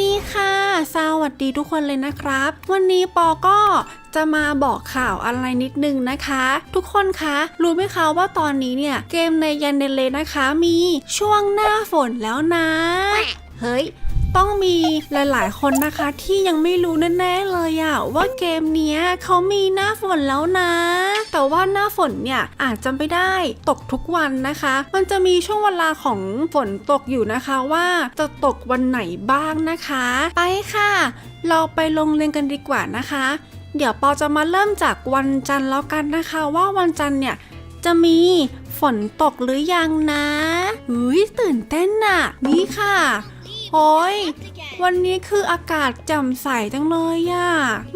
ดีค่ะ สวัสดีทุกคนเลยนะครับ วันนี้ปอก็จะมาบอกข่าวอะไรนิดนึงนะคะ ทุกคนคะรู้ไหมคะว่าตอนนี้เนี่ย เกมในยันเดเลนะคะมีช่วงหน้าฝนแล้วนะ เฮ้ย ต้องมีหลาย ๆ คนนะคะที่ยังไม่รู้แน่ๆเลยอะว่าเกมเนี้ยเขามีหน้าฝนแล้วนะ แต่ว่าหน้าฝนเนี่ยอาจจะไม่ได้ตกทุกวันนะคะ มันจะมีช่วงเวลาของฝนตกอยู่นะคะว่าจะตกวันไหนบ้างนะคะ ไปค่ะ เราไปลงเรียนกันดีกว่านะคะ เดี๋ยวปอจะมาเริ่มจากวันจันทร์แล้วกันนะคะ ว่าวันจันทร์เนี่ยจะมีฝนตกหรือยังนะอุ้ยตื่นเต้นน่ะนี่ค่ะ โอ้ยวันนี้คืออากาศแจ่มใสจังเลยอะ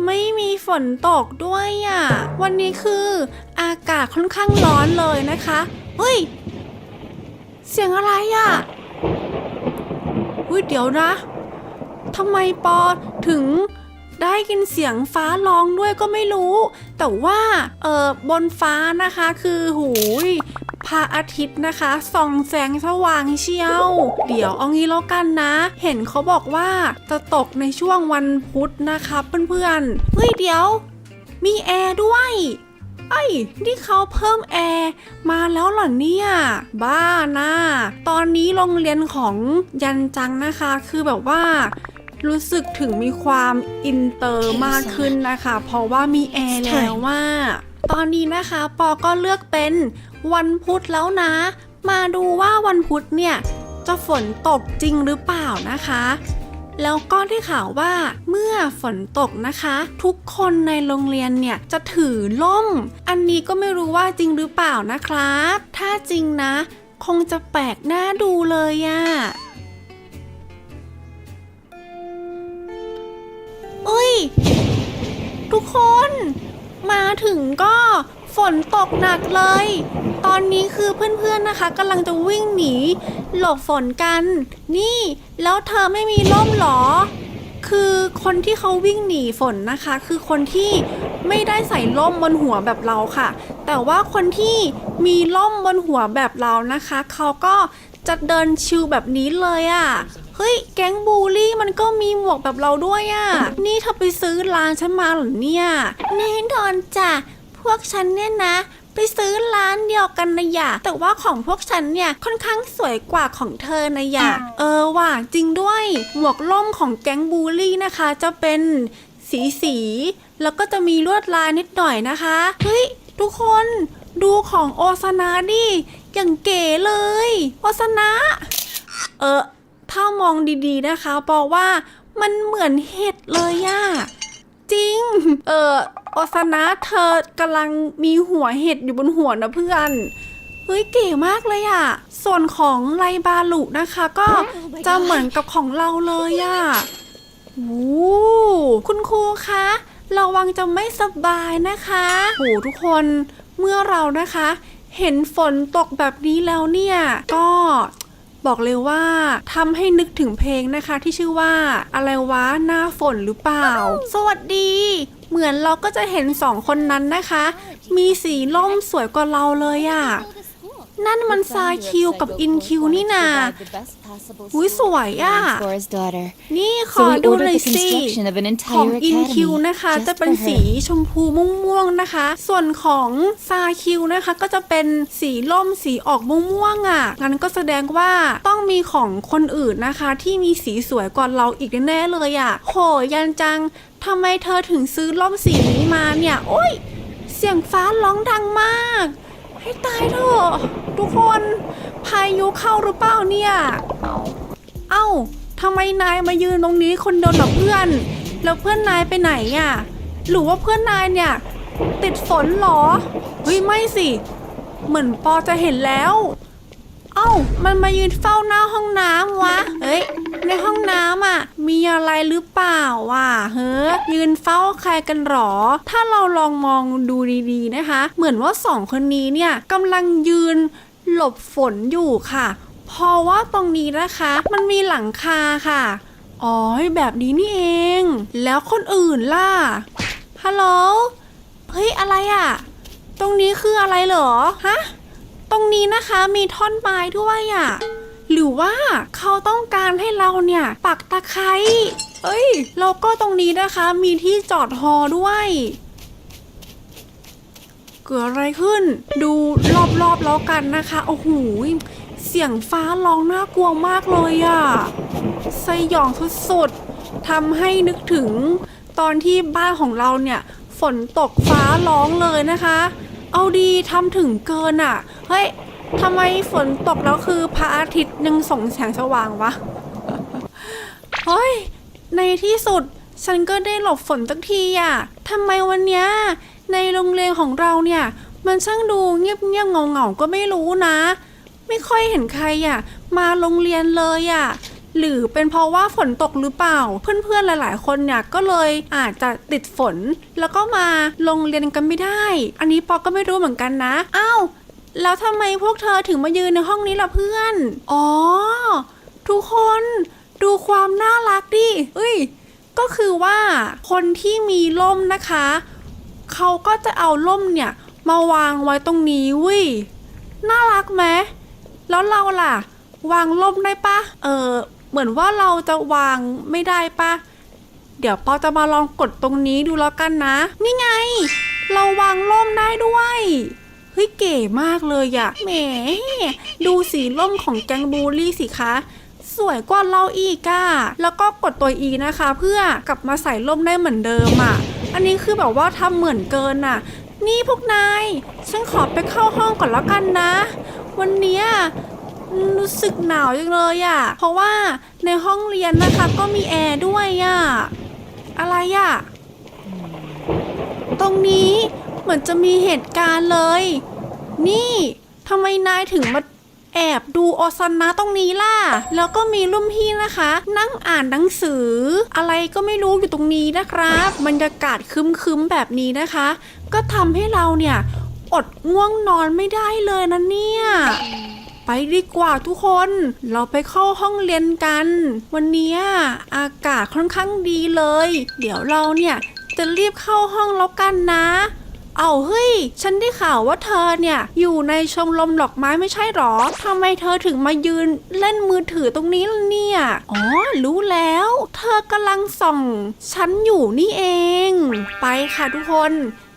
ไม่มีฝนตกด้วยอะวันนี้คืออากาศค่อนข้างร้อนเลยนะคะ เฮ้ย เสียงอะไรอะอุ้ยเดี๋ยวนะทำไมปอถึงได้ยินเสียงฟ้าร้องด้วยก็ไม่รู้ แต่ว่าเออบนฟ้านะคะคือหูย พระอาทิตย์นะคะ ส่องแสงสว่างเชียว เดี๋ยวเอางี้แล้วกันนะ เห็นเขาบอกว่าจะตกในช่วงวันพุธนะคะเพื่อนๆเฮ้ยเดี๋ยว มีแอร์ด้วยไอ้นี่เขาเพิ่มแอร์มาแล้วเหรอเนี่ย บ้านะตอนนี้โรงเรียนของยันจังนะคะ คือแบบว่ารู้สึกถึงมีความอินเตอร์มากขึ้นนะคะ เพราะว่ามีแอร์แล้วว่า ตอนนี้นะคะปอก็เลือกเป็นวันพุธแล้วนะ มาดูว่าวันพุธเนี่ยจะฝนตกจริงหรือเปล่านะคะ แล้วก็ได้ข่าวว่าเมื่อฝนตกนะคะ ทุกคนในโรงเรียนเนี่ยจะถือล่ม อันนี้ก็ไม่รู้ว่าจริงหรือเปล่านะครับ ถ้าจริงนะ คงจะแปลกหน้าดูเลยอะเอ้ย ทุกคน มาถึงก็ฝนตกหนักเลย ตอนนี้คือเพื่อนๆนะคะกำลังจะวิ่งหนี หลบฝนกัน นี่แล้วเธอไม่มีร่มเหรอ คือคนที่เขาวิ่งหนีฝนนะคะ คือคนที่ไม่ได้ใส่ร่มบนหัวแบบเราค่ะ แต่ว่าคนที่มีร่มบนหัวแบบเรานะคะ เขาก็ จะเดินชิวแบบนี้เลยอะ่ะ เฮ้ย แก๊งบูลลี่มันก็มีหมวกแบบเราด้วยอะ่ะ นี่เธอไปซื้อร้านฉันมาเหรอเนี่ยแน่นอนจ้ะ พวกฉันเนี่ยนะ ไปซื้อร้านเดียวกันนะอย่าแต่ว่าของพวกฉันเนี่ยค่อนข้างสวยกว่าของเธอนะอย่าเออว่ะจริงด้วย หมวกล่มของแก๊งบูลลี่นะคะ จะเป็นสีสีๆแล้วก็จะมีลวดลายนิดหน่อยนะคะ เฮ้ยทุกคน ดูของโอซานาดิอย่างเก๋เลย โอซานะ เออถ้ามองดีๆนะคะบอกว่ามันเหมือนเห็ดเลยอะจริง เออโอซานะเธอกำลังมีหัวเห็ดอยู่บนหัวนะเพื่อนเฮ้ยเก๋มากเลยอะส่วนของไลบาลุนะคะ ก็จะเหมือนกับของเราเลยอะโอ้คุณครูคะระวังจะไม่สบายนะคะโหทุกคน เมื่อเรานะคะ เห็นฝนตกแบบนี้แล้วเนี่ย ก็บอกเลยว่าทำให้นึกถึงเพลงนะคะที่ชื่อว่าอะไรวะหน้าฝนหรือเปล่า สวัสดี เหมือนเราก็จะเห็นสองคนนั้นนะคะ มีสีล่มสวยกว่าเราเลยอะ นั่นมันซาคิวกับอินคิวนี่นาอุ๊ยสวยอะนี่ขอ So we ดู ordered หน่อย the สิ construction of an ของ entire อินคิว academy นะคะ just จะเป็น for her. สีชมพูม่วงๆนะคะ ส่วนของซาคิวนะคะก็จะเป็นสีล่มสีออกม่วงๆอะงั้นก็แสดงว่าต้องมีของคนอื่นนะคะ ที่มีสีสวยกว่าเราอีกแน่ๆเลยอะโหยันจังทำไมเธอถึงซื้อล่มสีนี้มาเนี่ย โอ้ย เสียงฟ้าร้องดังมาก ให้ตายเถอะทุกคนพายุเข้าหรือเปล่าเนี่ย เอ้าทำไมนายมายืนตรงนี้คนเดียวกับเพื่อน แล้วเพื่อนนายไปไหนอะหรือว่าเพื่อนนายเนี่ย ติดฝนเหรอเฮ้ยไม่สิ เหมือนปอจะเห็นแล้ว เอ้า มันมายืนเฝ้าหน้าห้องน้ำวะเฮ้ย ในห้องน้ำอะ มีอะไรหรือเปล่าวะเฮ้ยยืนเฝ้าใครกันหรอ ถ้าเราลองมองดูดีๆนะคะ เหมือนว่าสองคนนี้เนี่ยกำลังยืนหลบฝนอยู่ค่ะ เพราะว่าตรงนี้นะคะ มันมีหลังคาค่ะอ๋อแบบนี้นี่เอง แล้วคนอื่นล่ะฮัลโหลเฮ้ยอะไรอะ ตรงนี้คืออะไรเหรอฮะตรงนี้นะคะมีท่อนไม้ด้วยอะ หรือว่าเขาต้องการให้เราเนี่ยปักตะไคร้เอ้ยแล้วก็ตรงนี้นะคะมีที่จอดฮอด้วย เกิดอะไรขึ้น ดูรอบๆแล้วกันนะคะโอ้โหเสียงฟ้าร้องน่ากลัวมากเลยอะสยองสุดๆทำให้นึกถึงตอนที่บ้านของเราเนี่ย ฝนตกฟ้าร้องเลยนะคะ เอาดีทำถึงเกินอะ เฮ้ย ทำไมฝนตกแล้วคือพระอาทิตย์ยังส่งแสงสว่างวะ เฮ้ย ในที่สุดฉันก็ได้หลบฝนสักทีอะทำไมวันเนี้ยในโรงเรียนของเราเนี่ย มันช่างดูเงียบเงียบเงาเงาๆก็ไม่รู้นะ ไม่ค่อยเห็นใครอะ มาโรงเรียนเลยอะ หรือเป็นเพราะว่าฝนตกหรือเปล่า เพื่อนๆหลาย ๆ คนเนี่ยก็เลยอาจจะติดฝน แล้วก็มาโรงเรียนกันไม่ได้ อันนี้ปอก็ไม่รู้เหมือนกันนะ อ้าว แล้วทำไมพวกเธอถึงมายืนในห้องนี้ล่ะเพื่อน อ๋อ ทุกคนดูความน่ารักดิเอ้ย ก็คือว่าคนที่มีร่มนะคะ เขาก็จะเอาร่มเนี่ย มาวางไว้ตรงนี้วิน่ารักไหมแล้วเราล่ะ วางร่มได้ปะเออ เหมือนว่าเราจะวางไม่ได้ปะเดี๋ยวปอจะมาลองกดตรงนี้ดูแล้วกันนะ นี่ไง เราวางร่มได้ด้วย เฮ้ยเก๋มากเลยอะแหม ดูสีร่มของแกงบูลี่สิคะ สวยกว่าเราอีกอะแล้วก็กดตัว E นะคะ เพื่อกลับมาใส่ร่มได้เหมือนเดิมอะอันนี้คือแบบว่าทำเหมือนเกินอะนี่พวกนาย ฉันขอไปเข้าห้องก่อนแล้วกันนะ วันนี้รู้สึกหนาวจังเลยอะเพราะว่าในห้องเรียนนะคะก็มีแอร์ด้วยอะอะไรอะตรงนี้ เหมือนจะมีเหตุการณ์เลย นี่ทำไมนายถึงมาแอบดูโอซานะตรงนี้ล่ะ แล้วก็มีรุ่มพี่นะคะ นั่งอ่านหนังสือ อะไรก็ไม่รู้อยู่ตรงนี้นะครับบรรยากาศคึมๆแบบนี้นะคะ ก็ทำให้เราเนี่ย อดง่วงนอนไม่ได้เลยนะเนี่ยไปดีกว่าทุกคน เราไปเข้าห้องเรียนกัน วันนี้อากาศค่อนข้างดีเลย เดี๋ยวเราเนี่ยจะรีบเข้าห้องแล้วกันนะ เอาเฮ้ย ฉันได้ข่าวว่าเธอเนี่ย อยู่ในชมรมดอกไม้ไม่ใช่หรอทำไมเธอถึงมายืนเล่นมือถือตรงนี้ล่ะเนี่ย อ๋อ รู้แล้ว เธอกำลังส่องฉันอยู่นี่เอง ไปค่ะทุกคน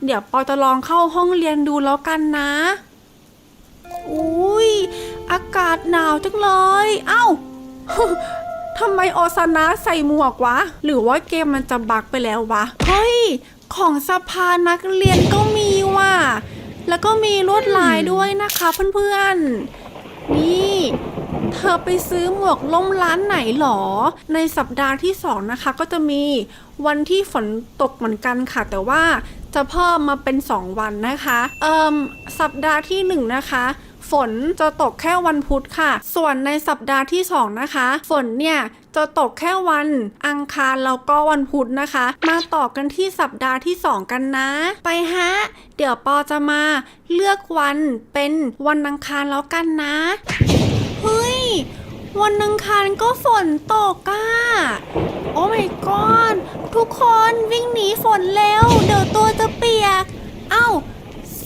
เดี๋ยวปอจะลองเข้าห้องเรียนดูแล้วกันนะ อุ้ย อากาศหนาวจังเลย เอ้าทำไมโอซานะใส่หมวกวะ หรือว่าเกมมันจะบักไปแล้ววะ เฮ้ย ของสภานักเรียนก็มีว่ะ แล้วก็มีลวดลายด้วยนะคะเพื่อนๆ นี่ เธอไปซื้อหมวกล่มร้านไหนหรอ ในสัปดาห์ที่สองนะคะ ก็จะมีวันที่ฝนตกเหมือนกันค่ะ แต่ว่าจะเพิ่มมาเป็น 2 วันนะคะ เอ่มสัปดาห์ที่ 1 นะคะ ฝนจะตกแค่วันพุธค่ะ ส่วนในสัปดาห์ที่ 2 นะคะ ฝนเนี่ย จะตกแค่วันอังคารแล้วก็วันพุธนะคะ มาต่อกันที่สัปดาห์ที่ 2 กันนะ ไปฮะ เดี๋ยวปอจะมาเลือกวันเป็นวันอังคารแล้วกันนะ เฮ้ย วันอังคารก็ฝนตกอะโอ้ my god ทุกคนวิ่งหนีฝนเร็ว เดี๋ยวตัวจะเปียก เอ้า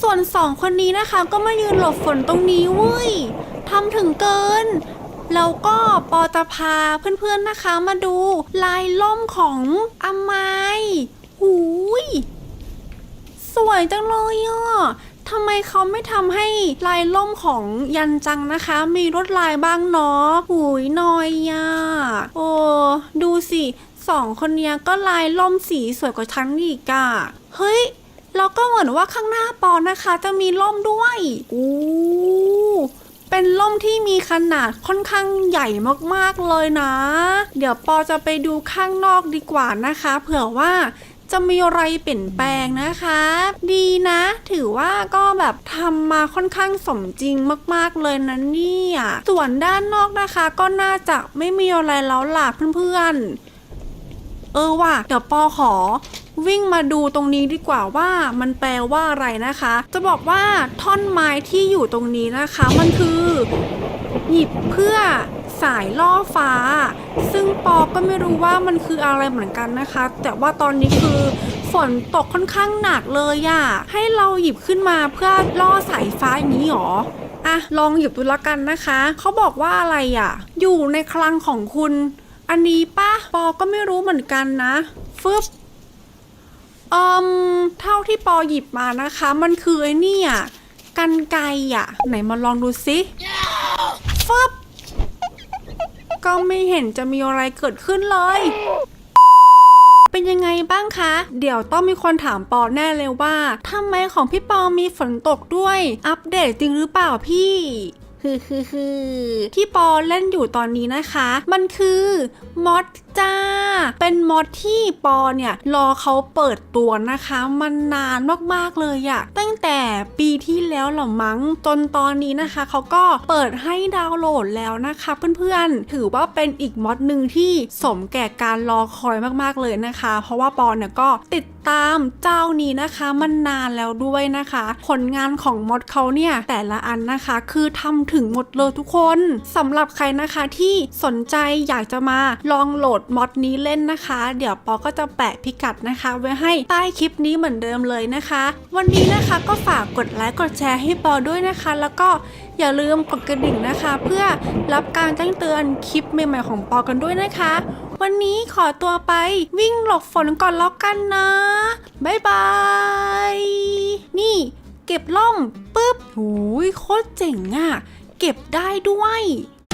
ส่วนสองคนนี้นะคะ ก็มายืนหลบฝนตรงนี้เว้ยทำถึงเกิน แล้วก็ปอจะพาเพื่อนๆนะคะมาดูลายล่มของอามไมหูย สวยจังเลยอะทำไมเขาไม่ทำให้ลายล่มของยันจังนะคะ มีลวดลายบ้างเนาะหุยนอยอะโอ้ดูสิสองคนเนี้ยก็ลายล่มสีสวยกว่าฉันอีกอะเฮ้ยแล้วก็เหมือนว่าข้างหน้าปอนะคะ จะมีล่มด้วยอู้ เป็นล่มที่มีขนาดค่อนข้างใหญ่มากๆเลยนะ เดี๋ยวปอจะไปดูข้างนอกดีกว่านะคะ เผื่อว่าจะมีอะไรเปลี่ยนแปลงนะคะ ดีนะ ถือว่าก็แบบทำมาค่อนข้างสมจริงมากๆเลยนะเนี่ยส่วนด้านนอกนะคะก็น่าจะไม่มีอะไรแล้วล่ะเพื่อนๆเออว่ะเดี๋ยวปอขอ วิ่งมาดูตรงนี้ดีกว่าว่ามันแปลว่าอะไรนะคะ จะบอกว่าท่อนไม้ที่อยู่ตรงนี้นะคะ มันคือ หยิบเพื่อสายล่อฟ้า ซึ่งปอก็ไม่รู้ว่ามันคืออะไรเหมือนกันนะคะ แต่ว่าตอนนี้คือฝนตกค่อนข้างหนักเลยอะให้เราหยิบขึ้นมาเพื่อล่อสายฟ้าอย่างนี้หรออะลองหยิบดูละกันนะคะ เขาบอกว่าอะไรอะ อยู่ในคลังของคุณ อันนี้ปะปอก็ไม่รู้เหมือนกันนะฟึบ อืมเท่าที่ปอหยิบมานะคะ มันคือไอ้นี่อะกันไกรอะ ไหนมาลองดูสิฟึบก็ไม่เห็นจะมีอะไรเกิดขึ้นเลย เป็นยังไงบ้างคะ เดี๋ยวต้องมีคนถามปอแน่เลยว่าทำไมของพี่ปอมีฝนตกด้วย อัปเดตจริงหรือเปล่าพี่คือคือคือที่ปอเล่นอยู่ตอนนี้นะคะ มันคือมอดจ้า เป็นมอดที่ปอเนี่ยรอเขาเปิดตัวนะคะมันนานมากๆเลยอะตั้งแต่ปีที่แล้วเหรอมั้งจนตอนนี้นะคะเขาก็เปิดให้ดาวน์โหลดแล้วนะคะเพื่อนๆ ถือว่าเป็นอีกมอดหนึ่งที่สมแก่การรอคอยมากๆเลยนะคะ เพราะว่าปอเนี่ยก็ติดตามเจ้านี้นะคะมันนานแล้วด้วยนะคะ ผลงานของมอดเขาเนี่ยแต่ละอันนะคะคือทำถึงหมดเลยทุกคนสำหรับใครนะคะที่สนใจอยากจะมาลองโหลดดมอดนี้เล่นนะคะ เดี๋ยวปอก็จะแปะพิกัดนะคะ ไว้ให้ใต้คลิปนี้เหมือนเดิมเลยนะคะ วันนี้นะคะก็ฝากกดไลค์กดแชร์ให้ปอด้วยนะคะ แล้วก็อย่าลืมกดกระดิ่งนะคะ เพื่อรับการแจ้งเตือนคลิปใหม่ๆของปอกันด้วยนะคะ วันนี้ขอตัวไปวิ่งหลบฝนก่อนแล้วกันนะบ๊ายบายนี่ เก็บล่มปุ๊บหูยโคตรเจ๋งอะ่ะ เก็บได้ด้วย